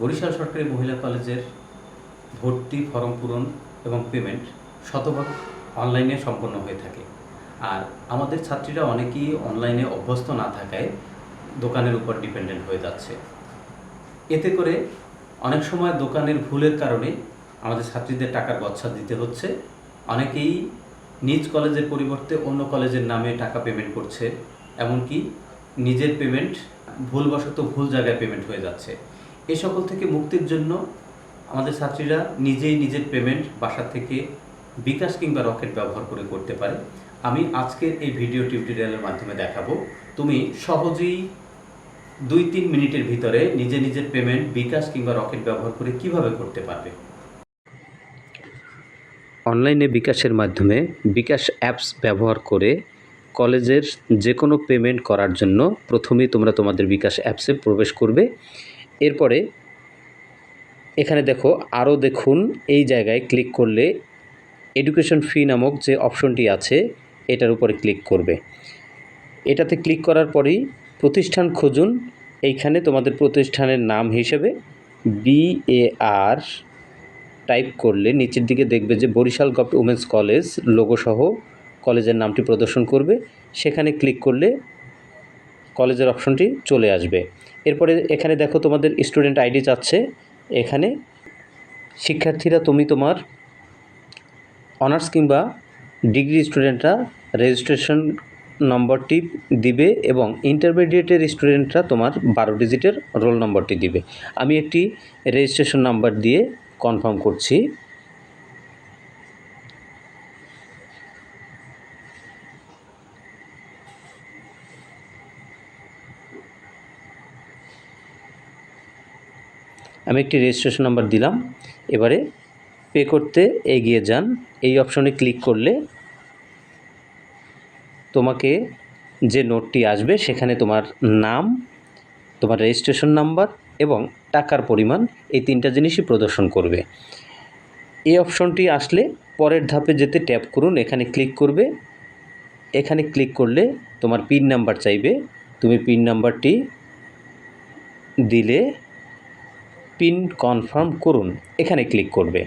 বরিশাল সরকারি মহিলা কলেজের ভর্তি ফর্ম পূরণ এবং পেমেন্ট শতভাগ অনলাইনে সম্পন্ন হয়ে থাকে। আর আমাদের ছাত্রীরা অনেকেই অনলাইনে অভ্যস্ত না থাকায় দোকানের উপর ডিপেন্ডেন্ট হয়ে যাচ্ছে। এতে করে অনেক সময় দোকানের ভুলের কারণে আমাদের ছাত্রীদের টাকার গচ্ছা দিতে হচ্ছে। অনেকেই নিজ কলেজের পরিবর্তে অন্য কলেজের নামে টাকা পেমেন্ট করছে, এমনকি নিজের পেমেন্ট ভুলবশত ভুল জায়গায় পেমেন্ট হয়ে যাচ্ছে। এ সকল থেকে মুক্তির জন্য আমাদের ছাত্রীরা নিজেই নিজের পেমেন্ট বাসা থেকে বিকাশ কিংবা রকেট ব্যবহার করে করতে পারে। আমি আজকের এই ভিডিও টিউটোরিয়ালের মাধ্যমে দেখাবো, তুমি সহজেই দুই তিন মিনিটের ভিতরে নিজে নিজের পেমেন্ট বিকাশ কিংবা রকেট ব্যবহার করে কীভাবে করতে পারবে। অনলাইনে বিকাশের মাধ্যমে বিকাশ অ্যাপস ব্যবহার করে কলেজের যে কোনো পেমেন্ট করার জন্য প্রথমেই তোমরা তোমাদের বিকাশ অ্যাপসে প্রবেশ করবে। এরপরে এখানে দেখো, আরও দেখুন, এই জায়গায় ক্লিক করলে এডুকেশন ফি নামক যে অপশনটি আছে, এটার উপরে ক্লিক করবে। এটাতে ক্লিক করার পরেই প্রতিষ্ঠান খুঁজুন। এইখানে তোমাদের প্রতিষ্ঠানের নাম হিসেবে বিএআর টাইপ করলে নিচের দিকে দেখবে যে Barishal gov women's college logo সহ কলেজের নামটি প্রদর্শন করবে। সেখানে ক্লিক করলে কলেজের অপশনটি চলে আসবে। এরপরে এখানে দেখো তোমাদের স্টুডেন্ট আইডি চাচ্ছে এখানে শিক্ষার্থীরা তুমি তোমার অনার্স কিংবা ডিগ্রি স্টুডেন্টরা রেজিস্ট্রেশন নম্বরটি দিবে এবং ইন্টারমিডিয়েটের স্টুডেন্টরা তোমার বারো ডিজিটের রোল নম্বরটি দিবে। আমি একটি রেজিস্ট্রেশন নাম্বার দিয়ে কনফার্ম করছি। আমি একটি রেজিস্ট্রেশন নাম্বার দিলাম। এবারে পে করতে এগিয়ে যান। এই অপশনে ক্লিক করলে তোমাকে যে নোটটি আসবে, সেখানে তোমার নাম, তোমার রেজিস্ট্রেশন নাম্বার এবং টাকার পরিমাণ এই তিনটা জিনিসই প্রদর্শন করবে। এই অপশনটি আসলে পরের ধাপে যেতে ট্যাপ করুন। এখানে ক্লিক করবে। এখানে ক্লিক করলে তোমার পিন নাম্বার চাইবে। তুমি পিন নাম্বারটি দিলে পিন কনফার্ম করুন, এখানে ক্লিক করবে।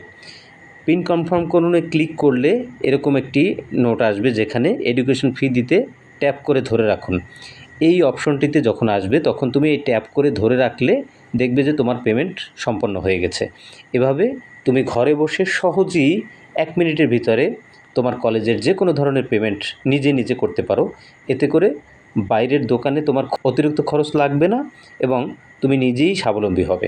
পিন কনফার্ম করুনে ক্লিক করলে এরকম একটি নোট আসবে যেখানে এডুকেশন ফি দিতে ট্যাপ করে ধরে রাখুন। এই অপশনটিতে যখন আসবে, তখন তুমি এই ট্যাপ করে ধরে রাখলে দেখবে যে তোমার পেমেন্ট সম্পন্ন হয়ে গেছে। এভাবে তুমি ঘরে বসে সহজেই এক মিনিটের ভিতরে তোমার কলেজের যে কোনো ধরনের পেমেন্ট নিজে নিজে করতে পারো। এতে করে বাইরের দোকানে তোমার অতিরিক্ত খরচ লাগবে না এবং তুমি নিজেই স্বাবলম্বী হবে।